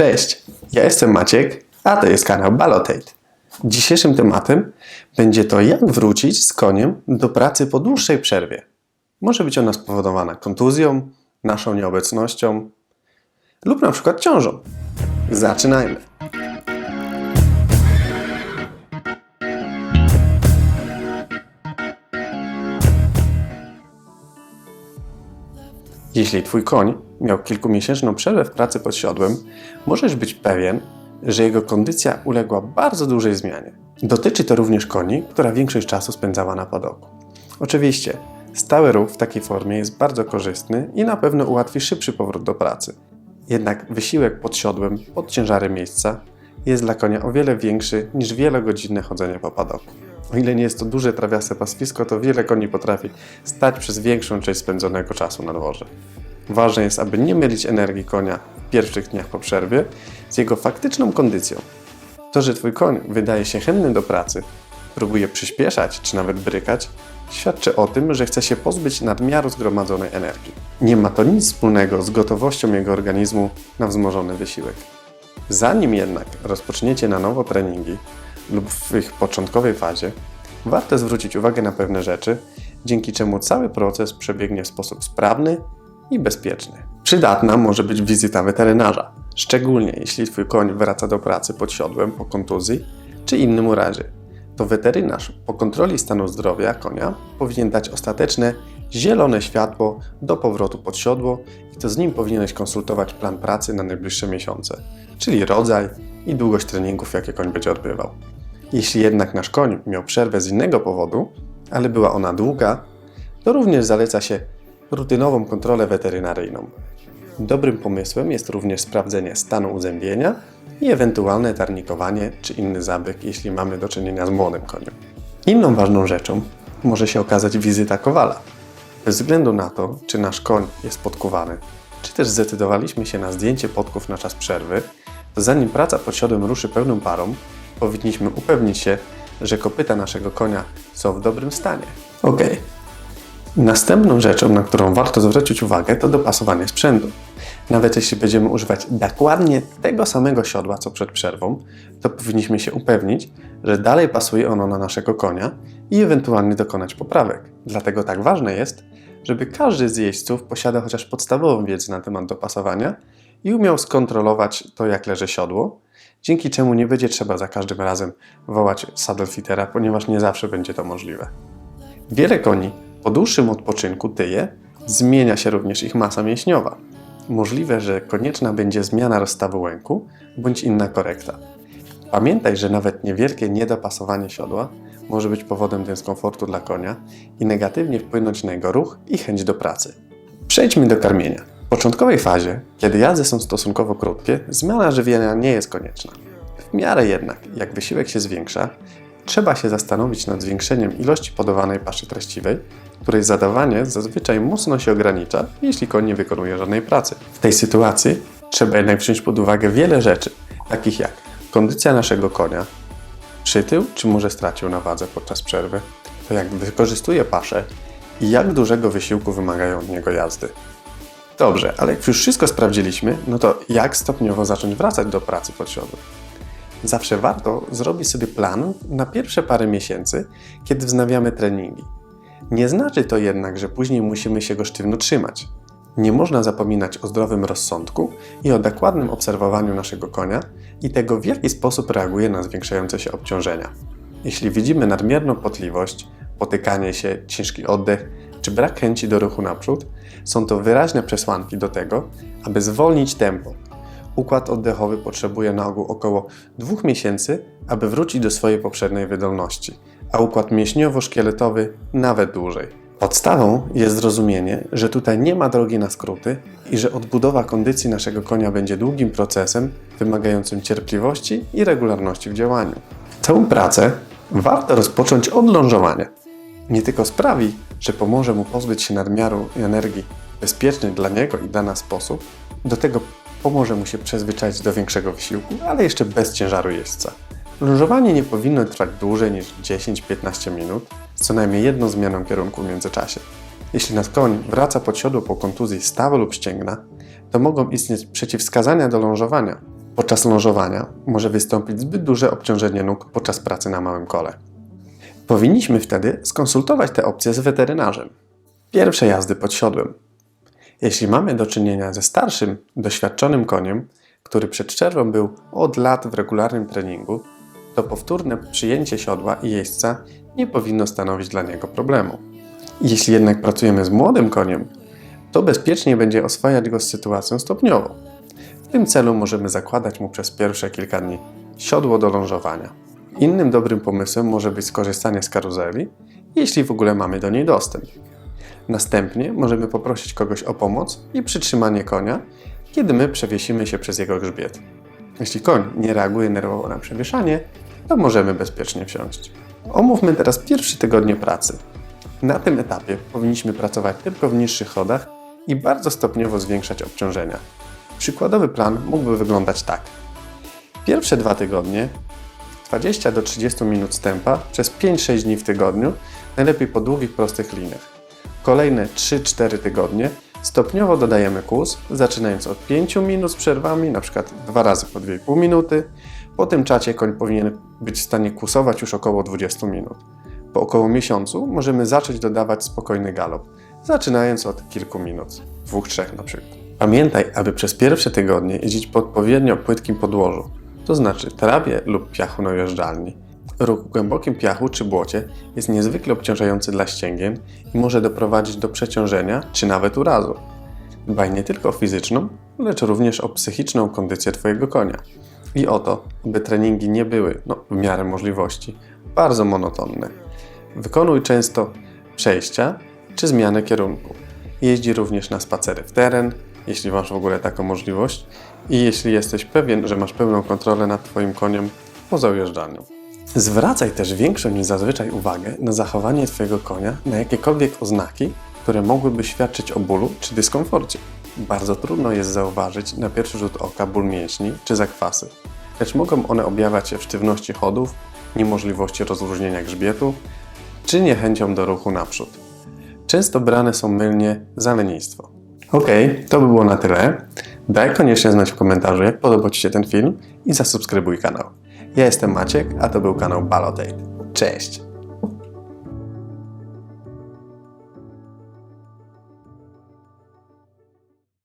Cześć, ja jestem Maciek, a to jest kanał Balotate. Dzisiejszym tematem będzie to, jak wrócić z koniem do pracy po dłuższej przerwie. Może być ona spowodowana kontuzją, naszą nieobecnością lub na przykład ciążą. Zaczynajmy. Jeśli Twój koń miał kilkumiesięczną przerwę w pracy pod siodłem, możesz być pewien, że jego kondycja uległa bardzo dużej zmianie. Dotyczy to również koni, która większość czasu spędzała na padoku. Oczywiście, stały ruch w takiej formie jest bardzo korzystny i na pewno ułatwi szybszy powrót do pracy. Jednak wysiłek pod siodłem, pod ciężarem miejsca jest dla konia o wiele większy niż wielogodzinne chodzenie po padoku. O ile nie jest to duże trawiaste pastwisko, to wiele koni potrafi stać przez większą część spędzonego czasu na dworze. Ważne jest, aby nie mylić energii konia w pierwszych dniach po przerwie z jego faktyczną kondycją. To, że Twój koń wydaje się chętny do pracy, próbuje przyspieszać czy nawet brykać, świadczy o tym, że chce się pozbyć nadmiaru zgromadzonej energii. Nie ma to nic wspólnego z gotowością jego organizmu na wzmożony wysiłek. Zanim jednak rozpoczniecie na nowo treningi lub w ich początkowej fazie, warto zwrócić uwagę na pewne rzeczy, dzięki czemu cały proces przebiegnie w sposób sprawny i bezpieczny. Przydatna może być wizyta weterynarza, szczególnie jeśli Twój koń wraca do pracy pod siodłem po kontuzji czy innym urazie. To weterynarz po kontroli stanu zdrowia konia powinien dać ostateczne zielone światło do powrotu pod siodło i to z nim powinieneś konsultować plan pracy na najbliższe miesiące, czyli rodzaj i długość treningów, jakie koń będzie odbywał. Jeśli jednak nasz koń miał przerwę z innego powodu, ale była ona długa, to również zaleca się rutynową kontrolę weterynaryjną. Dobrym pomysłem jest również sprawdzenie stanu uzębienia i ewentualne tarnikowanie czy inny zabieg, jeśli mamy do czynienia z młodym koniem. Inną ważną rzeczą może się okazać wizyta kowala. Bez względu na to, czy nasz koń jest podkuwany, czy też zdecydowaliśmy się na zdjęcie podków na czas przerwy, to zanim praca pod siodłem ruszy pełną parą, powinniśmy upewnić się, że kopyta naszego konia są w dobrym stanie. Ok. Następną rzeczą, na którą warto zwrócić uwagę, to dopasowanie sprzętu. Nawet jeśli będziemy używać dokładnie tego samego siodła co przed przerwą, to powinniśmy się upewnić, że dalej pasuje ono na naszego konia i ewentualnie dokonać poprawek. Dlatego tak ważne jest, żeby każdy z jeźdźców posiadał chociaż podstawową wiedzę na temat dopasowania i umiał skontrolować to, jak leży siodło, dzięki czemu nie będzie trzeba za każdym razem wołać saddlefittera, ponieważ nie zawsze będzie to możliwe. Wiele koni po dłuższym odpoczynku tyje, zmienia się również ich masa mięśniowa. Możliwe, że konieczna będzie zmiana rozstawu łęku bądź inna korekta. Pamiętaj, że nawet niewielkie niedopasowanie siodła może być powodem dyskomfortu dla konia i negatywnie wpłynąć na jego ruch i chęć do pracy. Przejdźmy do karmienia. Początkowej fazie, kiedy jazdy są stosunkowo krótkie, zmiana żywienia nie jest konieczna. W miarę jednak, jak wysiłek się zwiększa, trzeba się zastanowić nad zwiększeniem ilości podawanej paszy treściwej, której zadawanie zazwyczaj mocno się ogranicza, jeśli koń nie wykonuje żadnej pracy. W tej sytuacji trzeba jednak wziąć pod uwagę wiele rzeczy, takich jak kondycja naszego konia, przytył czy może stracił na wadze podczas przerwy, to jak wykorzystuje paszę i jak dużego wysiłku wymagają od niego jazdy. Dobrze, ale jak już wszystko sprawdziliśmy, no to jak stopniowo zacząć wracać do pracy pod siodłem? Zawsze warto zrobić sobie plan na pierwsze parę miesięcy, kiedy wznawiamy treningi. Nie znaczy to jednak, że później musimy się go sztywno trzymać. Nie można zapominać o zdrowym rozsądku i o dokładnym obserwowaniu naszego konia i tego, w jaki sposób reaguje na zwiększające się obciążenia. Jeśli widzimy nadmierną potliwość, potykanie się, ciężki oddech czy brak chęci do ruchu naprzód, są to wyraźne przesłanki do tego, aby zwolnić tempo. Układ oddechowy potrzebuje na ogół około 2 miesięcy, aby wrócić do swojej poprzedniej wydolności, a układ mięśniowo-szkieletowy nawet dłużej. Podstawą jest zrozumienie, że tutaj nie ma drogi na skróty i że odbudowa kondycji naszego konia będzie długim procesem wymagającym cierpliwości i regularności w działaniu. Całą pracę warto rozpocząć od lążowania. Nie tylko sprawi, że pomoże mu pozbyć się nadmiaru energii w bezpieczny dla niego i dla nas sposób, do tego pomoże mu się przyzwyczaić do większego wysiłku, ale jeszcze bez ciężaru jeźdźca. Lążowanie nie powinno trwać dłużej niż 10-15 minut, z co najmniej jedną zmianą kierunku w międzyczasie. Jeśli nasz koń wraca pod siodło po kontuzji stawu lub ścięgna, to mogą istnieć przeciwwskazania do lążowania. Podczas lążowania może wystąpić zbyt duże obciążenie nóg podczas pracy na małym kole. Powinniśmy wtedy skonsultować te opcje z weterynarzem. Pierwsze jazdy pod siodłem. Jeśli mamy do czynienia ze starszym, doświadczonym koniem, który przed przerwą był od lat w regularnym treningu, to powtórne przyjęcie siodła i jeźdźca nie powinno stanowić dla niego problemu. Jeśli jednak pracujemy z młodym koniem, to bezpiecznie będzie oswajać go z sytuacją stopniowo. W tym celu możemy zakładać mu przez pierwsze kilka dni siodło do lążowania. Innym dobrym pomysłem może być skorzystanie z karuzeli, jeśli w ogóle mamy do niej dostęp. Następnie możemy poprosić kogoś o pomoc i przytrzymanie konia, kiedy my przewiesimy się przez jego grzbiet. Jeśli koń nie reaguje nerwowo na przewieszanie, to możemy bezpiecznie wsiąść. Omówmy teraz pierwsze tygodnie pracy. Na tym etapie powinniśmy pracować tylko w niższych chodach i bardzo stopniowo zwiększać obciążenia. Przykładowy plan mógłby wyglądać tak. Pierwsze dwa tygodnie 20 do 30 minut stępa przez 5-6 dni w tygodniu, najlepiej po długich, prostych liniach. Kolejne 3-4 tygodnie stopniowo dodajemy kłus, zaczynając od 5 minut z przerwami, np. dwa razy po 2,5 minuty. Po tym czacie koń powinien być w stanie kłusować już około 20 minut. Po około miesiącu możemy zacząć dodawać spokojny galop, zaczynając od kilku minut, dwóch, trzech na przykład. Pamiętaj, aby przez pierwsze tygodnie jeździć po odpowiednio płytkim podłożu, to znaczy trawie lub piachu na ujeżdżalni. Ruch w głębokim piachu czy błocie jest niezwykle obciążający dla ścięgien i może doprowadzić do przeciążenia czy nawet urazu. Dbaj nie tylko o fizyczną, lecz również o psychiczną kondycję Twojego konia. I o to, by treningi nie były, no w miarę możliwości, bardzo monotonne. Wykonuj często przejścia czy zmianę kierunku. Jeździ również na spacery w teren, jeśli masz w ogóle taką możliwość i jeśli jesteś pewien, że masz pełną kontrolę nad Twoim koniem poza ujeżdżalnią. Zwracaj też większą niż zazwyczaj uwagę na zachowanie Twojego konia, na jakiekolwiek oznaki, które mogłyby świadczyć o bólu czy dyskomforcie. Bardzo trudno jest zauważyć na pierwszy rzut oka ból mięśni czy zakwasy, lecz mogą one objawiać się w sztywności chodów, niemożliwości rozluźnienia grzbietu czy niechęcią do ruchu naprzód. Często brane są mylnie za lenistwo. Okej, to by było na tyle. Daj koniecznie znać w komentarzu, jak podobał Ci się ten film i zasubskrybuj kanał. Ja jestem Maciek, a to był kanał Balotate. Cześć!